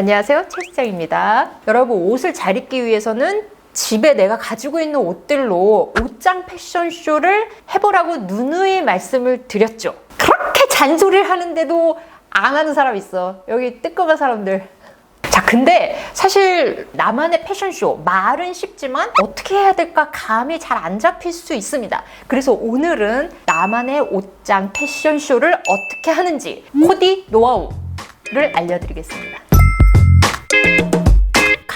안녕하세요. 최 시장입니다. 여러분 옷을 잘 입기 위해서는 집에 내가 가지고 있는 옷들로 옷장 패션쇼를 해보라고 누누이 말씀을 드렸죠. 그렇게 잔소리를 하는데도 안 하는 사람 있어. 여기 뜨끔한 사람들. 자, 근데 사실 나만의 패션쇼, 말은 쉽지만 어떻게 해야 될까 감이 잘 안 잡힐 수 있습니다. 그래서 오늘은 나만의 옷장 패션쇼를 어떻게 하는지 코디 노하우를 알려드리겠습니다.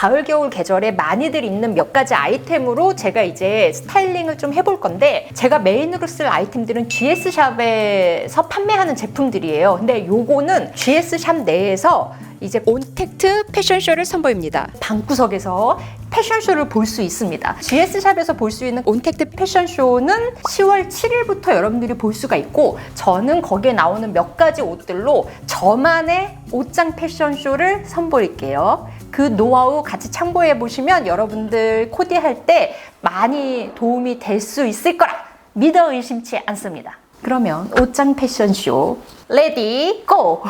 가을 겨울 계절에 많이들 입는 몇 가지 아이템으로 제가 이제 스타일링을 좀 해볼 건데 제가 메인으로 쓸 아이템들은 GS 샵에서 판매하는 제품들이에요. 근데 요거는 GS 샵 내에서 이제 온택트 패션쇼를 선보입니다. 방구석에서 패션쇼를 볼 수 있습니다. GS샵에서 볼 수 있는 온택트 패션쇼는 10월 7일부터 여러분들이 볼 수가 있고 저는 거기에 나오는 몇 가지 옷들로 저만의 옷장 패션쇼를 선보일게요. 그 노하우 같이 참고해 보시면 여러분들 코디할 때 많이 도움이 될 수 있을 거라 믿어 의심치 않습니다. 그러면 옷장 패션쇼 레디 고!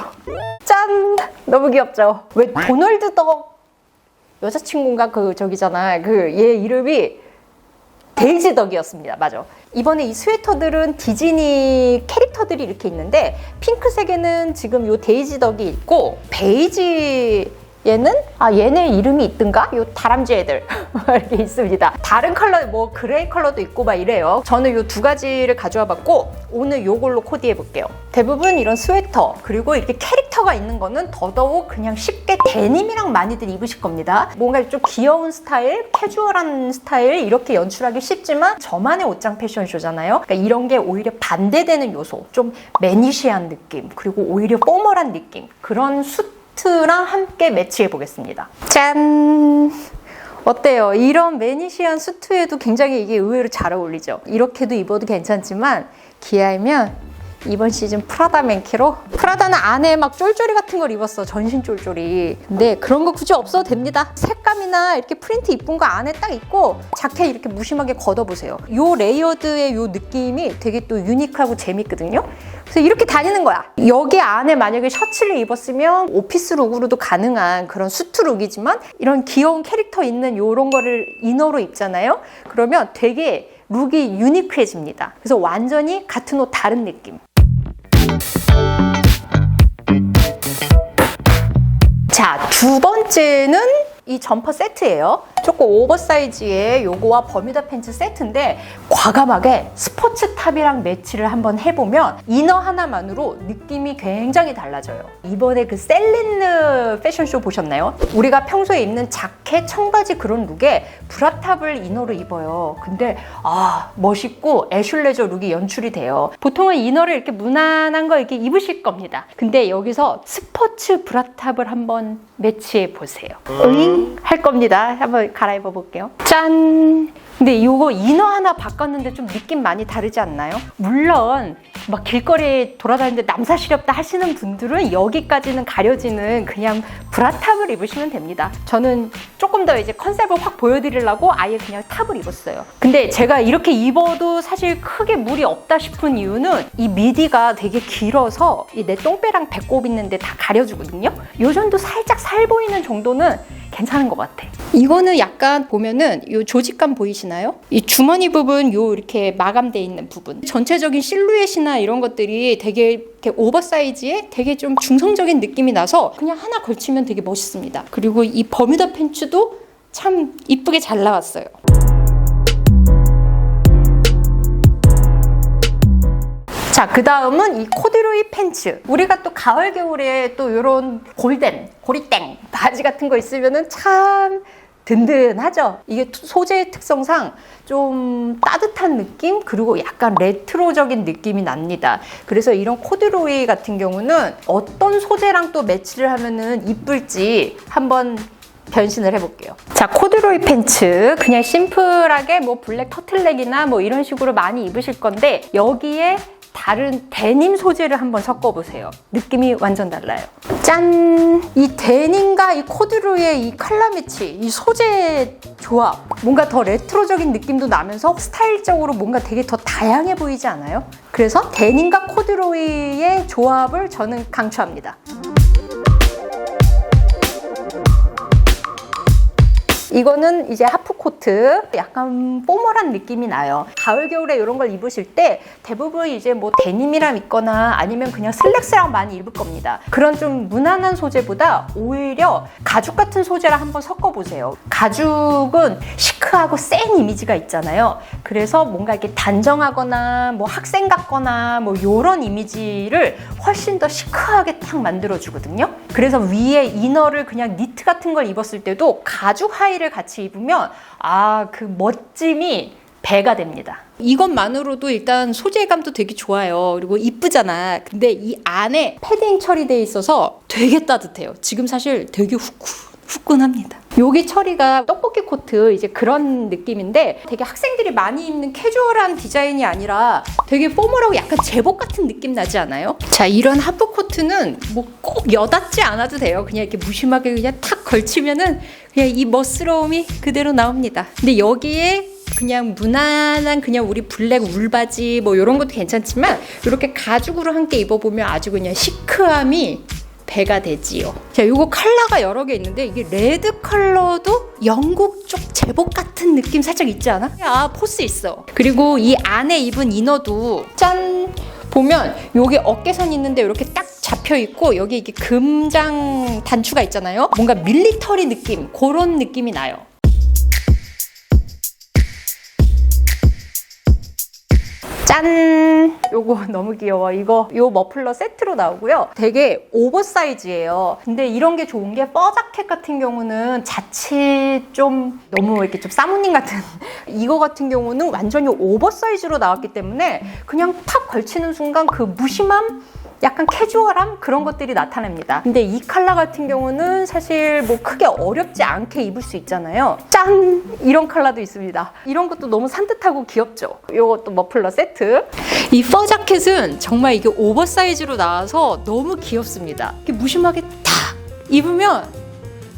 짠! 너무 귀엽죠? 왜 도널드 덕 여자친구인가 그 저기잖아. 그 얘 이름이 데이지 덕이었습니다. 맞아. 이번에 이 스웨터들은 디즈니 캐릭터들이 이렇게 있는데 핑크색에는 지금 요 데이지 덕이 있고 베이지 얘는 아 얘네 이름이 있든가? 요 다람쥐 애들. 이렇게 있습니다. 다른 컬러 뭐 그레이 컬러도 있고 막 이래요. 저는 요 두 가지를 가져와 봤고 오늘 요걸로 코디해 볼게요. 대부분 이런 스웨터 그리고 이렇게 캐릭터가 있는 거는 더더욱 그냥 쉽게 데님이랑 많이들 입으실 겁니다. 뭔가 좀 귀여운 스타일 캐주얼한 스타일 이렇게 연출하기 쉽지만 저만의 옷장 패션쇼잖아요. 그러니까 이런 게 오히려 반대되는 요소. 좀 매니시한 느낌 그리고 오히려 포멀한 느낌. 그런 수 수트랑 함께 매치해 보겠습니다. 짠! 어때요? 이런 매니시한 수트에도 굉장히 이게 의외로 잘 어울리죠? 이렇게도 입어도 괜찮지만 기아이면 이번 시즌 프라다 맨키로? 프라다는 안에 막 쫄쫄이 같은 걸 입었어 전신 쫄쫄이. 근데 그런 거 굳이 없어도 됩니다. 색감이나 이렇게 프린트 이쁜 거 안에 딱 입고 자켓 이렇게 무심하게 걷어보세요. 요 레이어드의 요 느낌이 되게 또 유니크하고 재밌거든요. 그래서 이렇게 다니는 거야. 여기 안에 만약에 셔츠를 입었으면 오피스 룩으로도 가능한 그런 수트 룩이지만 이런 귀여운 캐릭터 있는 요런 거를 이너로 입잖아요. 그러면 되게 룩이 유니크해집니다. 그래서 완전히 같은 옷 다른 느낌 자, 두 번째는 이 점퍼 세트예요. 조금 오버사이즈의 요거와 버뮤다 팬츠 세트인데 과감하게 스포츠 탑이랑 매치를 한번 해보면 이너 하나만으로 느낌이 굉장히 달라져요. 이번에 그 셀린느 패션쇼 보셨나요? 우리가 평소에 입는 자켓, 청바지 그런 룩에 브라탑을 이너로 입어요. 근데 아 멋있고 애슐레저 룩이 연출이 돼요. 보통은 이너를 이렇게 무난한 거 이렇게 입으실 겁니다. 근데 여기서 스포츠 브라탑을 한번 매치해 보세요. 응? 할 겁니다. 한번 갈아입어 볼게요. 짠! 근데 이거 이너 하나 바꿨는데 좀 느낌 많이 다르지 않나요? 물론 막 길거리에 돌아다니는데 남사 시렵다 하시는 분들은 여기까지는 가려지는 그냥 브라탑을 입으시면 됩니다. 저는 조금 더 이제 컨셉을 확 보여드리려고 아예 그냥 탑을 입었어요. 근데 제가 이렇게 입어도 사실 크게 무리 없다 싶은 이유는 이 미디가 되게 길어서 이 내 똥배랑 배꼽 있는데 다 가려주거든요. 요 정도 살짝 살 보이는 정도는 괜찮은 것 같아. 이거는 약간 보면은 이 조직감 보이시나요? 이 주머니 부분 요 이렇게 마감돼 있는 부분. 전체적인 실루엣이나 이런 것들이 되게 이렇게 오버사이즈에 되게 좀 중성적인 느낌이 나서 그냥 하나 걸치면 되게 멋있습니다. 그리고 이 버뮤다 팬츠도 참 이쁘게 잘 나왔어요. 자, 그 다음은 이 코듀로이 팬츠. 우리가 또 가을, 겨울에 또 이런 골덴, 고리땡 바지 같은 거 있으면은 참 든든하죠. 이게 소재의 특성상 좀 따뜻한 느낌 그리고 약간 레트로적인 느낌이 납니다. 그래서 이런 코듀로이 같은 경우는 어떤 소재랑 또 매치를 하면은 이쁠지 한번 변신을 해볼게요. 자, 코듀로이 팬츠. 그냥 심플하게 뭐 블랙 터틀넥이나 뭐 이런 식으로 많이 입으실 건데 여기에 다른 데님 소재를 한번 섞어보세요. 느낌이 완전 달라요. 짠! 이 데님과 이 코듀로이의 이 컬러 매치, 이 소재 조합. 뭔가 더 레트로적인 느낌도 나면서 스타일적으로 뭔가 되게 더 다양해 보이지 않아요? 그래서 데님과 코듀로이의 조합을 저는 강추합니다. 이거는 이제 하프 코트 약간 포멀한 느낌이 나요. 가을 겨울에 이런 걸 입으실 때 대부분 이제 뭐 데님이랑 입거나 아니면 그냥 슬랙스랑 많이 입을 겁니다. 그런 좀 무난한 소재보다 오히려 가죽 같은 소재랑 한번 섞어 보세요. 가죽은 시크하고 센 이미지가 있잖아요. 그래서 뭔가 이렇게 단정하거나 뭐 학생 같거나 뭐 이런 이미지를 훨씬 더 시크하게 탁 만들어 주거든요. 그래서 위에 이너를 그냥 니트 같은 걸 입었을 때도 가죽 하의를 같이 입으면 아 그 멋짐이 배가 됩니다. 이것만으로도 일단 소재감도 되게 좋아요. 그리고 이쁘잖아. 근데 이 안에 패딩 처리돼 있어서 되게 따뜻해요. 지금 사실 되게 후끈, 후끈합니다. 여기 처리가 떡볶이 코트 이제 그런 느낌인데 되게 학생들이 많이 입는 캐주얼한 디자인이 아니라 되게 포멀하고 약간 제복 같은 느낌 나지 않아요? 자 이런 하프 코트는 뭐 꼭 여닫지 않아도 돼요. 그냥 이렇게 무심하게 그냥 탁 걸치면은 그냥 이 멋스러움이 그대로 나옵니다. 근데 여기에 그냥 무난한 그냥 우리 블랙 울바지 뭐 이런 것도 괜찮지만 이렇게 가죽으로 함께 입어보면 아주 그냥 시크함이 배가 되지요. 자, 요거 컬러가 여러 개 있는데 이게 레드 컬러도 영국 쪽 제복 같은 느낌 살짝 있지 않아? 아, 포스 있어. 그리고 이 안에 입은 이너도 짠 보면 여기 어깨선 있는데 이렇게 딱 잡혀 있고 여기 이게 금장 단추가 있잖아요. 뭔가 밀리터리 느낌 그런 느낌이 나요. 짠! 요거 너무 귀여워. 이거 요 머플러 세트로 나오고요. 되게 오버사이즈예요. 근데 이런 게 좋은 게 뻐자켓 같은 경우는 자칫 좀 너무 이렇게 좀 사모님 같은 이거 같은 경우는 완전히 오버사이즈로 나왔기 때문에 그냥 팍 걸치는 순간 그 무심함 약간 캐주얼함 그런 것들이 나타납니다. 근데 이 컬러 같은 경우는 사실 뭐 크게 어렵지 않게 입을 수 있잖아요. 짠! 이런 컬러도 있습니다. 이런 것도 너무 산뜻하고 귀엽죠? 이것도 머플러 세트. 이 퍼 자켓은 정말 이게 오버사이즈로 나와서 너무 귀엽습니다. 이렇게 무심하게 탁 입으면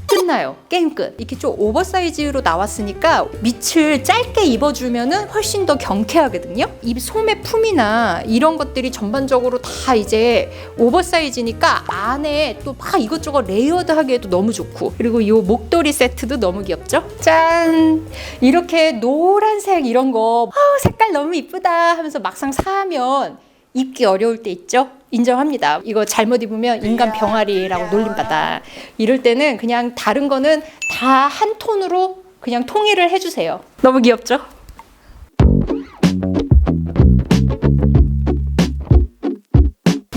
끝나요. 게임 끝. 이렇게 좀 오버사이즈로 나왔으니까 밑을 짧게 입어주면은 훨씬 더 경쾌하거든요. 이 소매 품이나 이런 것들이 전반적으로 다 이제 오버사이즈니까 안에 또 막 이것저것 레이어드하기에도 너무 좋고 그리고 이 목도리 세트도 너무 귀엽죠? 짠! 이렇게 노란색 이런 거 아, 색깔 너무 이쁘다 하면서 막상 사면 입기 어려울 때 있죠? 인정합니다. 이거 잘못 입으면 인간 병아리라고 놀림받아. 이럴 때는 그냥 다른 거는 다 한 톤으로 그냥 통일을 해주세요. 너무 귀엽죠?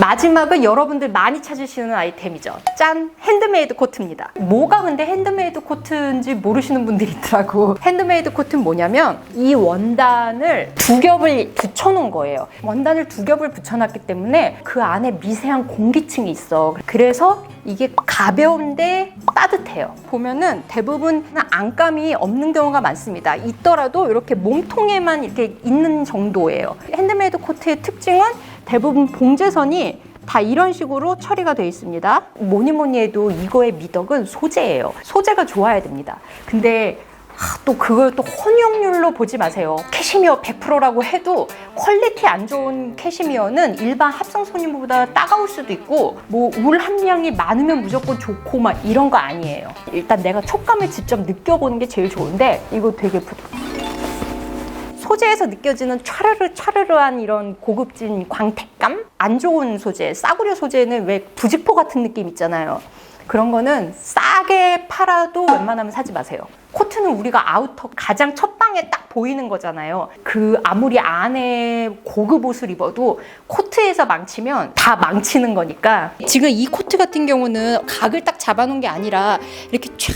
마지막은 여러분들 많이 찾으시는 아이템이죠. 짠! 핸드메이드 코트입니다. 뭐가 근데 핸드메이드 코트인지 모르시는 분들이 있더라고. 핸드메이드 코트는 뭐냐면 이 원단을 두 겹을 붙여놓은 거예요. 원단을 두 겹을 붙여놨기 때문에 그 안에 미세한 공기층이 있어. 그래서 이게 가벼운데 따뜻해요. 보면은 대부분 안감이 없는 경우가 많습니다. 있더라도 이렇게 몸통에만 이렇게 있는 정도예요. 핸드메이드 코트의 특징은 대부분 봉제선이 다 이런 식으로 처리가 되어 있습니다. 뭐니 뭐니 해도 이거의 미덕은 소재예요. 소재가 좋아야 됩니다. 근데 아, 또 그걸 또 혼용률로 보지 마세요. 캐시미어 100%라고 해도 퀄리티 안 좋은 캐시미어는 일반 합성 소니보다 따가울 수도 있고 뭐 울 함량이 많으면 무조건 좋고 막 이런 거 아니에요. 일단 내가 촉감을 직접 느껴보는 게 제일 좋은데 이거 되게 부... 소재에서 느껴지는 차르르 차르르한 이런 고급진 광택감? 안 좋은 소재, 싸구려 소재는 왜 부직포 같은 느낌 있잖아요. 그런 거는 싸게 팔아도 웬만하면 사지 마세요. 코트는 우리가 아우터 가장 첫 방에 딱 보이는 거잖아요. 그 아무리 안에 고급 옷을 입어도 코트에서 망치면 다 망치는 거니까 지금 이 코트 같은 경우는 각을 딱 잡아놓은 게 아니라 이렇게 쫙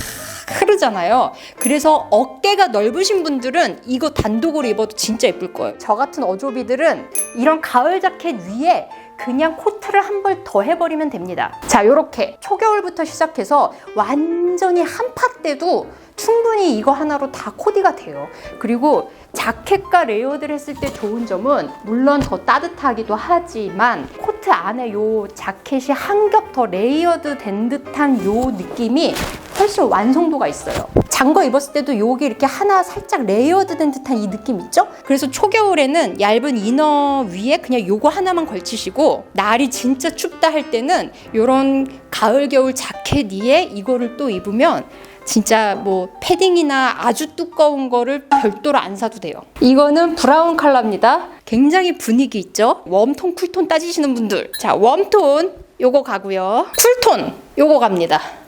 흐르잖아요. 그래서 어깨가 넓으신 분들은 이거 단독으로 입어도 진짜 예쁠 거예요. 저 같은 어조비들은 이런 가을 자켓 위에 그냥 코트를 한 벌 더 해버리면 됩니다. 자, 요렇게 초겨울부터 시작해서 완전히 한파 때도 충분히 이거 하나로 다 코디가 돼요. 그리고 자켓과 레이어드를 했을 때 좋은 점은 물론 더 따뜻하기도 하지만 코트 안에 요 자켓이 한 겹 더 레이어드 된 듯한 요 느낌이 훨씬 완성도가 있어요. 장거 입었을 때도 요게 이렇게 하나 살짝 레이어드 된 듯한 이 느낌 있죠? 그래서 초겨울에는 얇은 이너 위에 그냥 요거 하나만 걸치시고 날이 진짜 춥다 할 때는 요런 가을 겨울 자켓 위에 이거를 또 입으면 진짜 뭐 패딩이나 아주 두꺼운 거를 별도로 안 사도 돼요. 이거는 브라운 컬러입니다. 굉장히 분위기 있죠? 웜톤, 쿨톤 따지시는 분들. 자, 웜톤 요거 가고요. 쿨톤 요거 갑니다.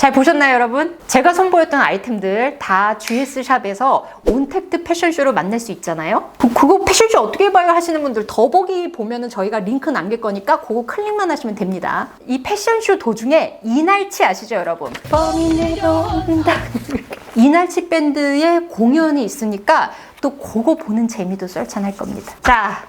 잘 보셨나요, 여러분? 제가 선보였던 아이템들 다 GS 샵에서 온택트 패션쇼로 만날 수 있잖아요. 그, 그거 패션쇼 어떻게 봐요 하시는 분들 더보기 보면은 저희가 링크 남길 거니까 그거 클릭만 하시면 됩니다. 이 패션쇼 도중에 이날치 아시죠, 여러분? 봄이 내려온다. 이날치 밴드의 공연이 있으니까 또 그거 보는 재미도 썰찬할 겁니다. 자,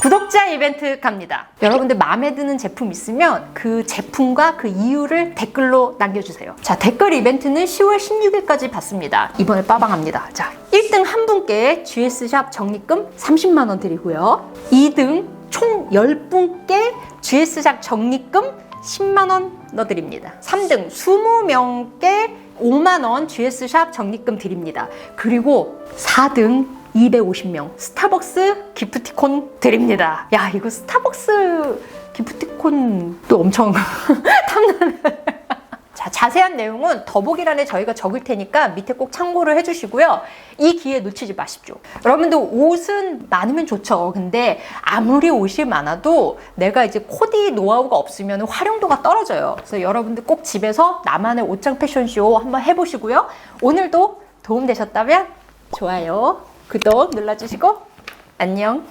구독자 이벤트 갑니다. 여러분들 마음에 드는 제품 있으면 그 제품과 그 이유를 댓글로 남겨주세요. 자, 댓글 이벤트는 10월 16일까지 받습니다. 이번에 빠방합니다. 자, 1등 한 분께 GS샵 적립금 30만원 드리고요. 2등 총 10분께 GS샵 적립금 10만원 넣어드립니다. 3등 20명께 5만원 GS샵 적립금 드립니다. 그리고 4등 250명 스타벅스 기프티콘 드립니다. 야 이거 스타벅스 기프티콘도 엄청 탐나는. 자 자세한 내용은 더보기란에 저희가 적을 테니까 밑에 꼭 참고를 해주시고요. 이 기회 놓치지 마십시오. 여러분들 옷은 많으면 좋죠. 근데 아무리 옷이 많아도 내가 이제 코디 노하우가 없으면 활용도가 떨어져요. 그래서 여러분들 꼭 집에서 나만의 옷장 패션쇼 한번 해보시고요. 오늘도 도움 되셨다면 좋아요. 구독 눌러주시고 안녕.